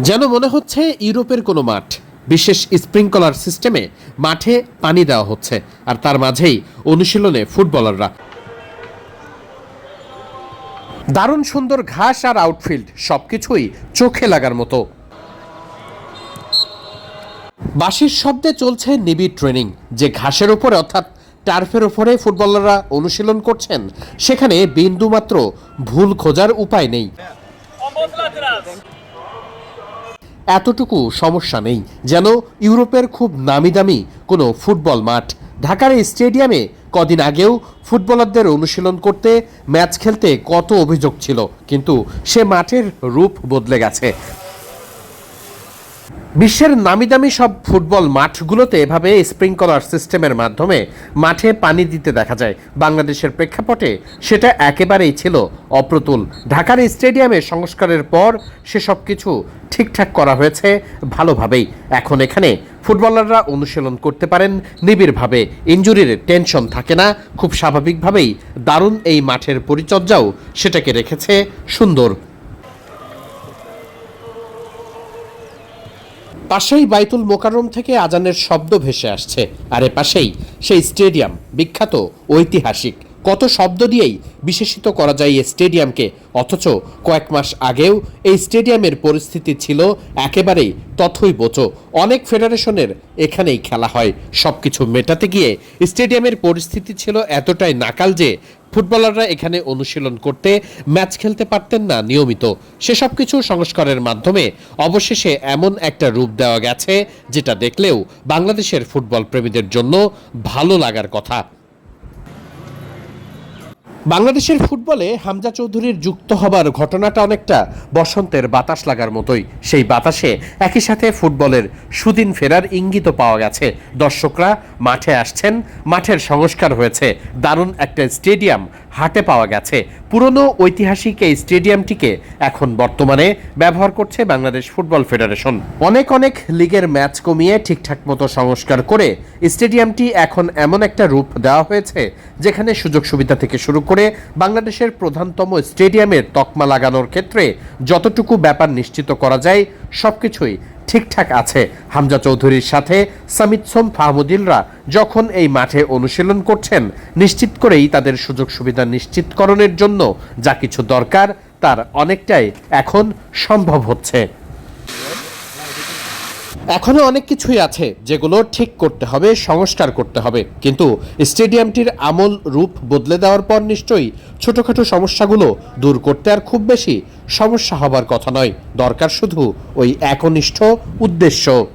যেন মনে হচ্ছে ইউরোপের কোনো মাঠ, বিশেষ স্প্রিংকলার সিস্টেমে মাঠে পানি দেওয়া হচ্ছে আর তার মাঝেই অনুশীলনে ফুটবলাররা। দারুণ সুন্দর ঘাস আর আউটফিল্ড সবকিছুই চোখে লাগার মতো। বাঁশির শব্দে চলছে নিবিড় ট্রেনিং যে ঘাসের ওপরে অর্থাৎ টার্ফের ওপরে ফুটবলাররা অনুশীলন করছেন, সেখানে বিন্দুমাত্র ভুল খোঁজার উপায় নেই. এতটুকু সমস্যা নেই, যেন ইউরোপের খুব নামি দামি কোনো ফুটবল মাঠ। ঢাকার এই স্টেডিয়ামে কদিন আগেও ফুটবলারদের অনুশীলন করতে, ম্যাচ খেলতে কত অভিযোগ ছিল, কিন্তু সে মাঠের রূপ বদলে গেছে। বিশ্বের নামি দামি সব ফুটবল মাঠগুলোতে এভাবে স্প্রিংকলার সিস্টেমের মাধ্যমে মাঠে পানি দিতে দেখা যায়। বাংলাদেশের প্রেক্ষাপটে সেটা একেবারেই ছিল অপ্রতুল। ঢাকার স্টেডিয়ামে সংস্কারের পর সেসব কিছু ঠিকঠাক করা হয়েছে ভালোভাবেই। এখন এখানে ফুটবলাররা অনুশীলন করতে পারেন নিবিড়ভাবে। ইঞ্জুরির টেনশন থাকে না। খুব স্বাভাবিকভাবেই দারুণ এই মাঠের পরিচর্যাও সেটাকে রেখেছে সুন্দর পাশেই বাইতুল মোকাররম থেকে আজানের শব্দ ভেসে আসছে। আর এ পাশেই সেই স্টেডিয়াম, বিখ্যাত, ঐতিহাসিক। কত শব্দ দিয়েই বিশেষিত করা যায় এই স্টেডিয়ামকে, অথচ কয়েক মাস আগেও এই স্টেডিয়ামের পরিস্থিতি ছিল একেবারেই তথই বোচো। অনেক ফেডারেশনের এখানেই খেলা হয়। সব কিছু মেটাতে গিয়ে স্টেডিয়ামের পরিস্থিতি ছিল এতটাই নাকাল যে ফুটবলাররা এখানে অনুশীলন করতে ম্যাচ খেলতে পারতেন না নিয়মিত। সেসব কিছু সংস্কারের মাধ্যমে অবশেষে এমন একটা রূপ দেওয়া গেছে, যেটা দেখলেও বাংলাদেশের ফুটবল প্রেমীদের জন্য ভালো লাগার কথা। বাংলাদেশের ফুটবলে হামজা চৌধুরীর যুক্ত হবার ঘটনাটা অনেকটা বসন্তের বাতাস লাগার মতোই। সেই বাতাসে একই সাথে ফুটবলের সুদিন ফেরার ইঙ্গিতও পাওয়া গেছে। দর্শকরা মাঠে আসছেন, মাঠের সংস্কার হয়েছে। দারুণ একটা স্টেডিয়াম হাটে পাওয়া গেছে। পুরনো ঐতিহাসিক এই স্টেডিয়ামটিকে এখন বর্তমানে ব্যবহার করছে বাংলাদেশ ফুটবল ফেডারেশন। অনেক অনেক লিগের ম্যাচ কমিয়ে ঠিকঠাক মতো সংস্কার করে স্টেডিয়ামটি এখন এমন একটা রূপ দেওয়া হয়েছে, যেখানে সুযোগ সুবিধা থেকে শুরু করে বাংলাদেশের প্রধানতম স্টেডিয়ামের তকমা লাগানোর ক্ষেত্রে যতটুকু ব্যাপার নিশ্চিত করা যায় সবকিছুই ঠিকঠাক আছে। হামজা চৌধুরীর সাথে সামিত সোম ফাহমুদ্দিনরা যখন এই মাঠে অনুশীলন করছেন, নিশ্চিত করেই তাদের সুযোগ সুবিধা নিশ্চিতকরণের জন্য যা কিছু দরকার, তার অনেকটাই এখন সম্ভব হচ্ছে। এখনও অনেক কিছুই আছে যেগুলো ঠিক করতে হবে, সংস্কার করতে হবে। কিন্তু স্টেডিয়ামটির আমল রূপ বদলে দেওয়ার পর নিশ্চয়ই ছোটোখাটো সমস্যাগুলো দূর করতে আর খুব বেশি সমস্যা হবার কথা নয়। দরকার শুধু ওই একনিষ্ঠ উদ্দেশ্য।